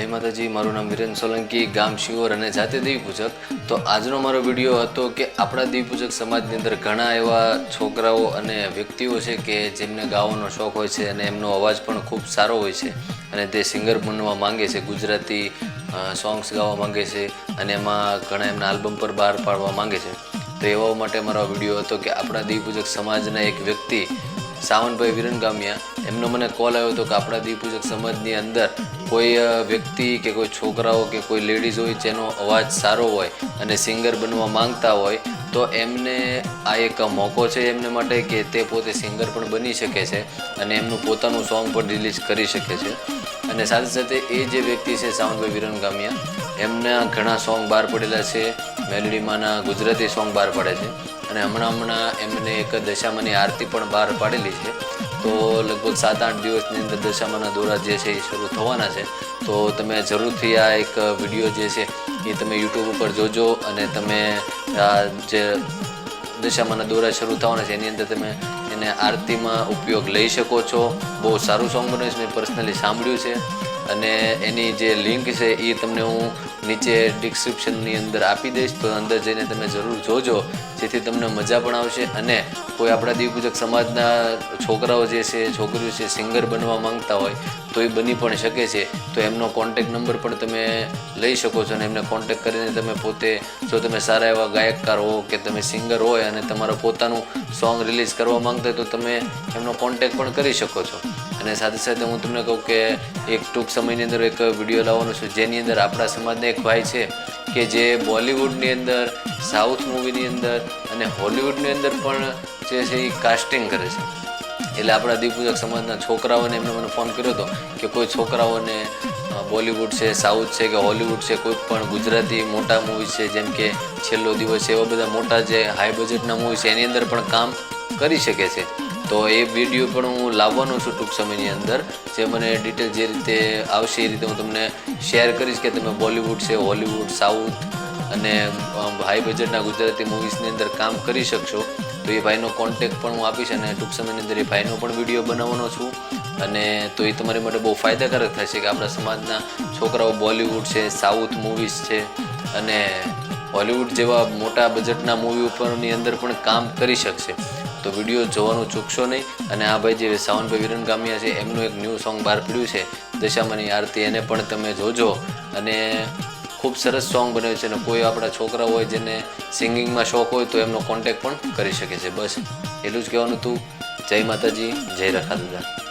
જય માતાજી, મારું નામ વિરેન સોલંકી, ગામ શિવોર અને જાતે દેવી પૂજક તો આજનો મારો વીડિયો હતો કે આપણા દેવી પૂજક સમાજની અંદર ઘણા એવા છોકરાઓ અને વ્યક્તિઓ છે કે જેમને ગાવાનો શોખ હોય છે અને એમનો અવાજ પણ ખૂબ સારો હોય છે અને તે સિંગર બનવા માંગે છે, ગુજરાતી સોંગ્સ ગાવા માંગે છે અને એમાં ઘણા એમના આલ્બમ પર બહાર પાડવા માંગે છે. તો એવા માટે મારો વીડિયો હતો કે આપણા દેવી પૂજક સમાજના એક વ્યક્તિ સાવનભાઈ વિરનગામિયા, એમનો મને કોલ આવ્યો હતો કે આપણા દીપૂજક સમાજની અંદર કોઈ વ્યક્તિ કે કોઈ છોકરાઓ કે કોઈ લેડીઝ હોય જેનો અવાજ સારો હોય અને સિંગર બનવા માંગતા હોય, તો એમને આ એક મોકો છે એમને માટે કે તે પોતે સિંગર પણ બની શકે છે અને એમનું પોતાનું સોંગ પણ રિલીઝ કરી શકે છે. અને સાથે સાથે એ જે વ્યક્તિ છે સાવનભાઈ વિરનગામિયા એમના ઘણા સોંગ બહાર પડેલા છે. મેલોડીમાંના ગુજરાતી સોંગ બહાર પડે છે. અને હમણાં હમણાં એમને એક દશામાની આરતી પણ બહાર પાડેલી છે. તો લગભગ સાત આઠ દિવસની અંદર દશામાના દોરા જે છે એ શરૂ થવાના છે. તો તમે જરૂરથી આ એક વીડિયો જે છે એ તમે યુટ્યુબ ઉપર જોજો અને તમે આ જે દશામાના દોરા શરૂ થવાના છે, એની અંદર તમે એને આરતીમાં ઉપયોગ લઈ શકો છો. બહુ સારું સોંગ બન્યું છે, મેં પર્સનલી સાંભળ્યું છે. અને એની જે લિંક છે એ તમને હું નીચે ડિસ્ક્રિપ્શનની અંદર આપી દઈશ, તો અંદર જઈને તમે જરૂર જોજો, જેથી તમને મજા પણ આવશે અને કોઈ આપણા દીવપૂજક સમાજના છોકરાઓ જે છે, છોકરીઓ છે સિંગર બનવા માંગતા હોય, તો એ બની પણ શકે છે. તો એમનો કોન્ટેક નંબર પણ તમે લઈ શકો છો અને એમને કોન્ટેક કરીને તમે પોતે, જો તમે સારા એવા ગાયકકાર હો કે તમે સિંગર હોય અને તમારું પોતાનું સોંગ રિલીઝ કરવા માંગતા હોય, તો તમે એમનો કોન્ટેક પણ કરી શકો છો. અને સાથે સાથે હું તમને કહું કે એક ટૂંક સમયની અંદર એક વીડિયો લાવવાનો છું, જેની અંદર આપણા સમાજના એક ભાઈ છે કે જે બોલિવૂડની અંદર, સાઉથ મૂવીની અંદર અને હોલિવૂડની અંદર પણ જે છે એ કાસ્ટિંગ કરે છે. એટલે આપણા દીપૂજક સમાજના છોકરાઓને એમને મને ફોન કર્યો હતો કે કોઈ છોકરાઓને બોલિવૂડ છે, સાઉથ છે કે હોલિવૂડ છે, કોઈ પણ ગુજરાતી મોટા મૂવી છે, જેમ કે છેલ્લો દિવસ એવા બધા મોટા જે હાઈ બજેટના મૂવી છે, એની અંદર પણ કામ કરી શકે છે. તો એ વીડિયો પણ હું લાવવાનો છું ટૂંક સમયની અંદર. જે મને ડિટેલ જે રીતે આવશે એ રીતે હું તમને શેર કરીશ કે તમે બોલિવૂડ છે હોલિવૂડ સાઉથ અને હાઈ બજેટના ગુજરાતી મૂવીઝની અંદર કામ કરી શકશો. તો એ ભાઈનો કોન્ટેક પણ હું આપીશ અને ટૂંક સમયની અંદર એ ભાઈનો પણ વીડિયો બનાવવાનો છું. અને તો એ તમારી માટે બહુ ફાયદાકારક થશે કે આપણા સમાજના છોકરાઓ બોલિવૂડ છે સાઉથ મૂવીઝ છે અને હોલિવૂડ જેવા મોટા બજેટના મૂવી ઉપરની અંદર પણ કામ કરી શકશે. તો વીડિયો જોવાનું ચૂકશો નહીં. અને આ ભાઈ જે સાવનભાઈ વિરન ગામિયા છે, એમનું એક ન્યૂ સોંગ બહાર પડ્યું છે દશામાની આરતી, એને પણ તમે જોજો. અને ખૂબ સરસ સોંગ બન્યું છે અને કોઈ આપણા છોકરા હોય જેને સિંગિંગમાં શોખ હોય તો એમનો કોન્ટેક પણ કરી શકે છે. બસ, એટલું જ કહેવાનું હતું જય માતાજી, જય રખા દાદા